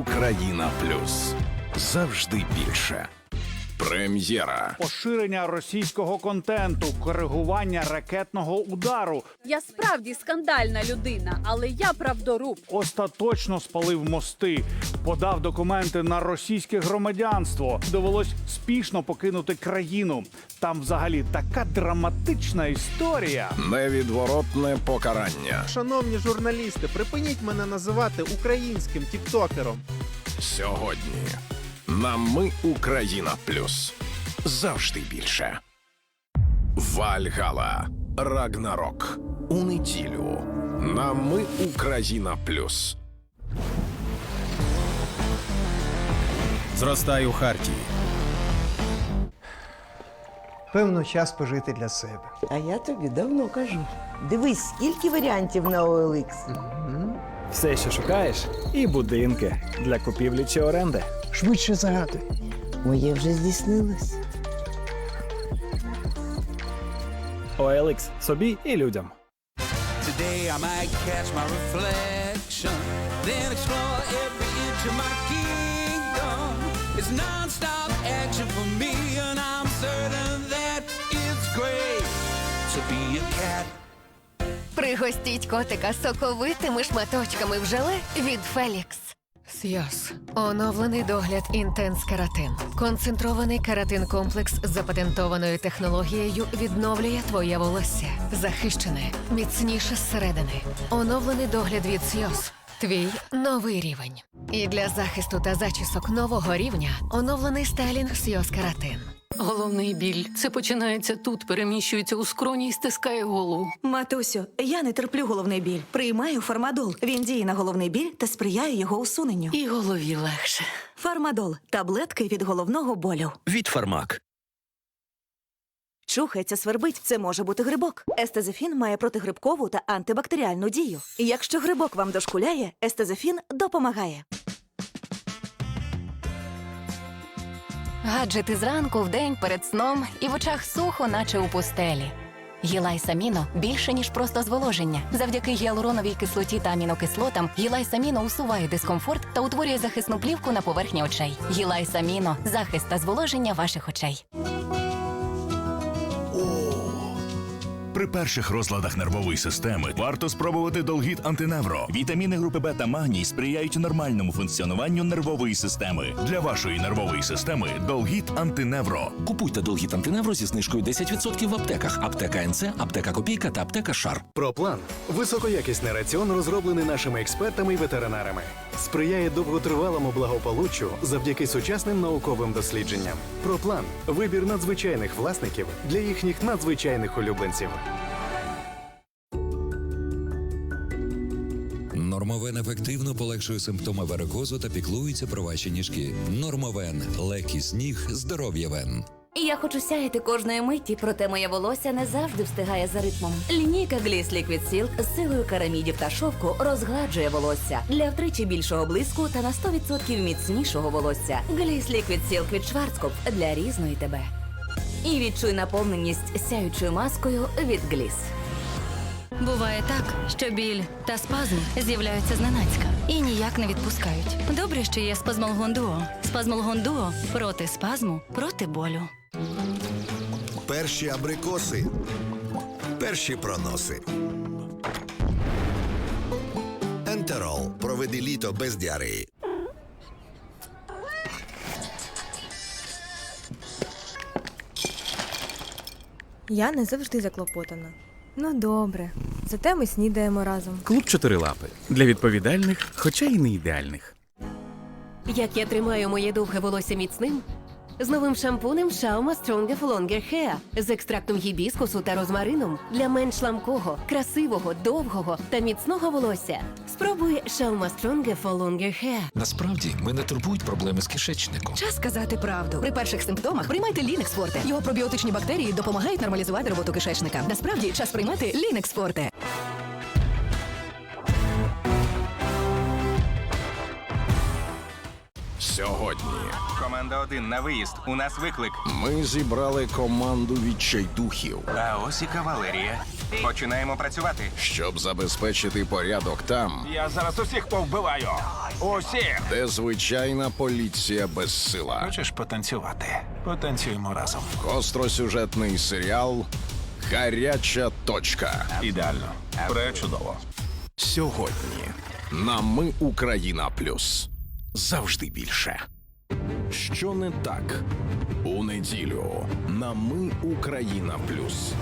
Україна Плюс. Завжди більше. Прем'єра. Поширення російського контенту, коригування ракетного удару Я справді скандальна людина, але я правдоруб. остаточно спалив мости, подав документи на російське громадянство. Довелось спішно покинути країну. Там взагалі така драматична історія. Невідворотне покарання. Шановні журналісти, припиніть мене називати українським тіктокером. Сьогодні на Ми Україна Плюс. Завжди більше. Вальгала. Рагнарок. У неділю. На Ми Україна Плюс. Зростай у Хартії. Певно, час пожити для себе. А я тобі давно кажу. Дивись, скільки варіантів на OLX. Все, що шукаєш, і будинки для купівлі чи оренди. Швидше загадуй. Моє вже здійснилось. OLX собі і людям. Today I might catch my reflection, then explore every inch of my kingdom. It's non-stop Пригостіть котика соковитими шматочками в желе від Фелікс. Сйоз. Оновлений догляд Інтенс Каратин. Концентрований каратин комплекс з запатентованою технологією відновлює твоє волосся. Захищене, міцніше зсередини. Оновлений догляд від Сйоз. Твій новий рівень. І для захисту та зачісок нового рівня оновлений стайлінг Сйоз Каратин. Головний біль. Це починається тут, переміщується у скроні і стискає голову. Матусю, я не терплю головний біль. Приймаю фармадол. Він діє на головний біль та сприяє його усуненню. І голові легше. Фармадол таблетки від головного болю. Від Фармак. Чухається, свербить. Це може бути грибок. Естезефін має протигрибкову та антибактеріальну дію. Якщо грибок вам дошкуляє, естезефін допомагає. Гаджети зранку, вдень, перед сном і в очах сухо, наче у пустелі. Гілайсаміно більше, ніж просто зволоження. Завдяки гіалуроновій кислоті та амінокислотам Гілай Саміно усуває дискомфорт та утворює захисну плівку на поверхні очей. Гілай Саміно захист та зволоження ваших очей. При перших розладах нервової системи варто спробувати Долгіт Антиневро. Вітаміни групи Б та магній сприяють нормальному функціонуванню нервової системи. Для вашої нервової системи Долгіт Антиневро. Купуйте Долгіт Антиневро зі знижкою 10% в аптеках. Аптека НЦ, аптека Копійка та аптека Шар. Проплан високоякісний раціон, розроблений нашими експертами і ветеринарами. Сприяє довготривалому благополуччю завдяки сучасним науковим дослідженням. Проплан вибір надзвичайних власників для їхніх надзвичайних улюбленців. Нормовен ефективно полегшує симптоми варикозу та піклується про ваші ніжки. Нормовен легкість ніг, здоров'я вен. Я хочу сяяти кожної миті, проте моє волосся не завжди встигає за ритмом. Лінійка Gliss Liquid Silk з силою карамідів та шовку розгладжує волосся для втричі більшого блиску та на 100% міцнішого волосся. Gliss Liquid Silk від Schwarzkopf для різної тебе. І відчуй наповненість сяючою маскою від Gliss. Буває так, що біль та спазм з'являються зненацька і ніяк не відпускають. Добре, що є спазмолгон дуо. Спазмолгон дуо проти спазму, проти болю. Перші абрикоси. Перші проноси. Ентерол. Проведи літо без діареї. Я не завжди заклопотана. Ну добре, зате ми снідаємо разом. Клуб чотирилапи для відповідальних, хоча й не ідеальних. Як я тримаю моє довге волосся міцним? З новим шампунем Шаума Stronger for Longer Hair з екстрактом гібіскусу та розмарином для менш ламкого, красивого, довгого та міцного волосся. Спробуй Шаума Стронге Фолонге Хе. Насправді мене турбують проблеми з кишечником. Час сказати правду. При перших симптомах приймайте Лінекс Форте. Його пробіотичні бактерії допомагають нормалізувати роботу кишечника. Насправді час приймати Лінекс Форте. Сьогодні Команда 1 на виїзд. У нас виклик. ми зібрали команду відчайдухів. А ось і кавалерія. Починаємо працювати. щоб забезпечити порядок там, Я зараз усіх повбиваю. Усіх. де звичайна поліція безсила. Хочеш потанцювати? Потанцюємо разом. Гостросюжетний серіал Гаряча точка. Ідеально. Пречудово. Сьогодні на Ми Україна Плюс. Завжди більше. Що не так? У неділю на Ми Україна Плюс.